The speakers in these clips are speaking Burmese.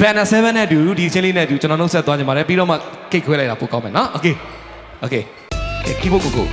banner 7နဲ့အတူဒီချင်းလေးနဲ့အတူကျွန်တော်တို့ဆက်သွားကြပါတယ်ပြီးတော့မှကိတ်ခွဲလိုက်တာပိုကောင်းမယ်နော် okay okay ကဲ keyboard ကိုကို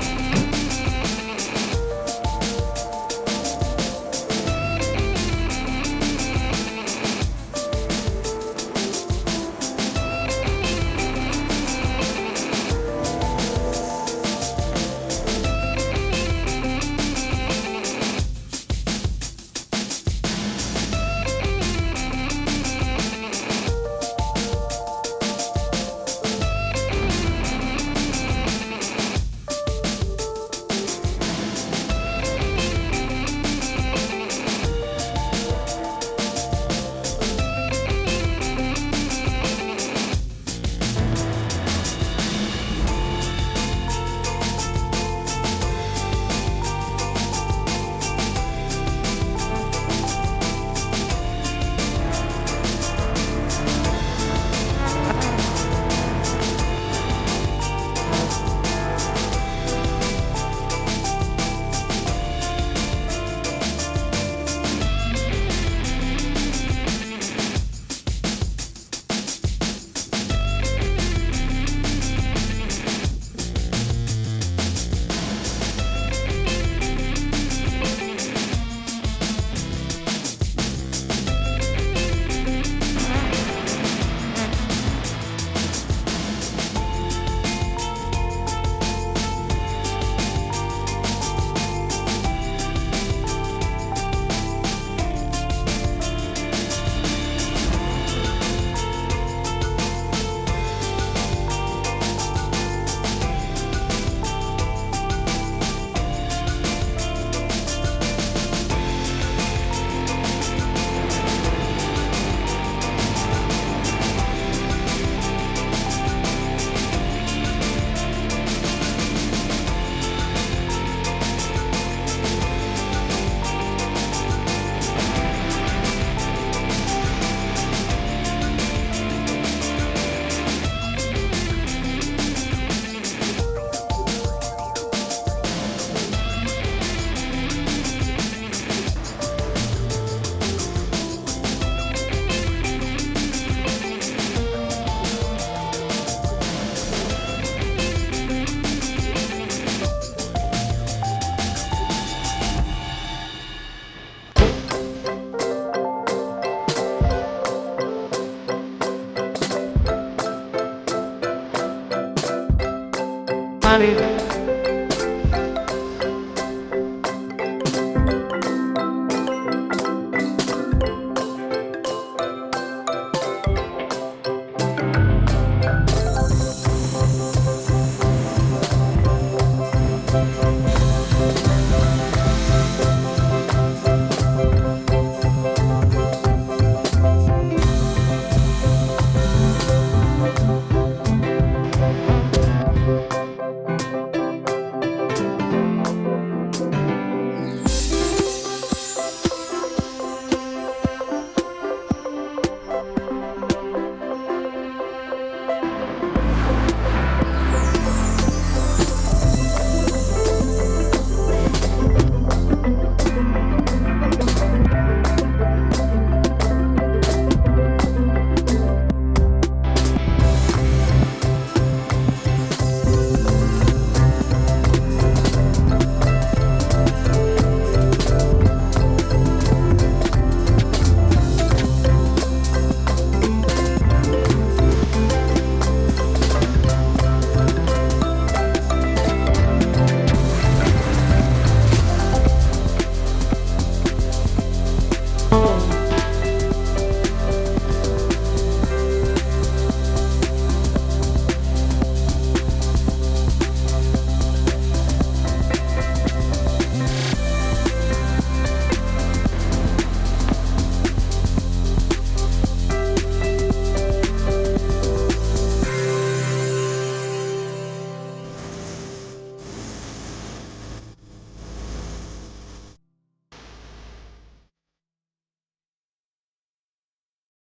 ပါလေ